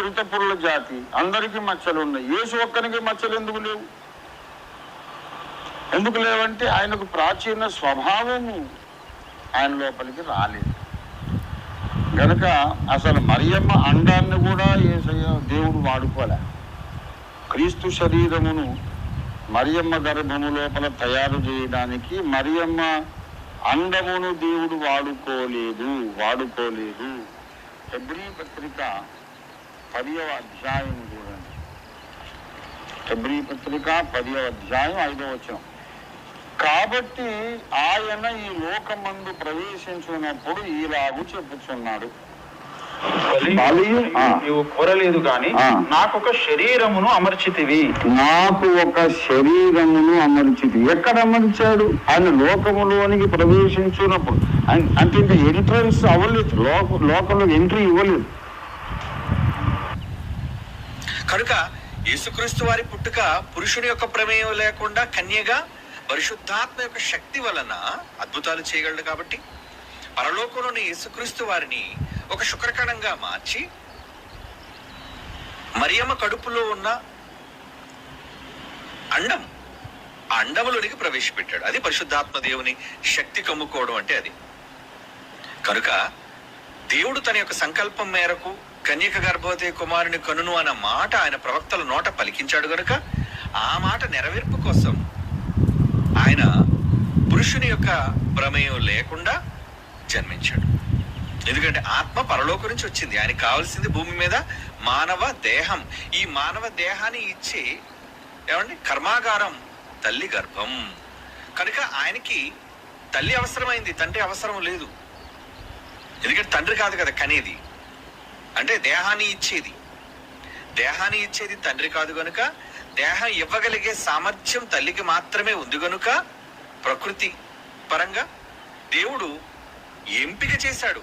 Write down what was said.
చిరుతపుల్ల జాతి. అందరికీ మచ్చలు ఉన్నాయి. యేసు ఒక్కరికి మచ్చలు ఎందుకు లేవు? ఎందుకు లేవంటే ఆయనకు ప్రాచీన స్వభావము ఆయన లోపలికి రాలేదు. కనుక అసలు మరియమ్మ అండాన్ని కూడా ఏసయ్య దేవుడు వాడుకోలే. క్రీస్తు శరీరమును మరియమ్మ గర్భము లోపల తయారు చేయడానికి మరియమ్మ అండమును దేవుడు వాడుకోలేదు వాడుకోలేదు. ఫిబ్రి పత్రిక పదివ అధ్యాయం చూడండి. ఫిబ్రి పత్రిక పదివ అధ్యాయం ఐదవ వచనం. కాబట్టి ఆయన ఈ లోకమందు ప్రవేశించినప్పుడు ఈలాగు చెప్పుచున్నాడు. బలి బలియు, ఆ. నీవు కోరలేదు గాని ఆ. నాకొక శరీరమును అమర్చితివి. నాకు ఒక శరీరమును అమర్చిది ఎక్కడ అమర్చాడు? ఆయన లోకములోనికి ప్రవేశించినప్పుడు. అంటే ఇంకా ఎంట్రన్స్ అవ్వలేదు. లోక లోకంలో ఎంట్రీ ఇవ్వలేదు. కనుక యేసుక్రీస్తు వారి పుట్టుక పురుషుడి యొక్క ప్రమేయం లేకుండా కన్యగా పరిశుద్ధాత్మ యొక్క శక్తి వలన అద్భుతాలు చేయగలడు కాబట్టి పరలోకంలోని యేసుక్రీస్తు వారిని ఒక శుక్రకణంగా మార్చి మరియమ్మ కడుపులో ఉన్న అండం ఆ అండములోనికి ప్రవేశపెట్టాడు. అది పరిశుద్ధాత్మ దేవుని శక్తి కమ్ముకోవడం అంటే అది. కనుక దేవుడు తన యొక్క సంకల్పం మేరకు కన్యక గర్భవతి కుమారుని కనును అన్న మాట ఆయన ప్రవక్తల నోట పలికించాడు గనుక ఆ మాట నెరవేర్పు కోసం ఆయన పురుషుని యొక్క ప్రమేయం లేకుండా జన్మించాడు. ఎందుకంటే ఆత్మ పరలోక నుంచి వచ్చింది. ఆయన కావాల్సింది భూమి మీద మానవ దేహం. ఈ మానవ దేహాన్ని ఇచ్చి ఏమండి? కర్మాగారం తల్లి గర్భం. కనుక ఆయనకి తల్లి అవసరమైంది. తండ్రి అవసరం లేదు. ఎందుకంటే తండ్రి కాదు కదా కనేది. అంటే దేహాన్ని ఇచ్చేది. దేహాన్ని ఇచ్చేది తండ్రి కాదు గనుక దేహం ఇవ్వగలిగే సామర్థ్యం తల్లికి మాత్రమే ఉంది గనుక ప్రకృతి పరంగా దేవుడు ఎంపిక చేశాడు.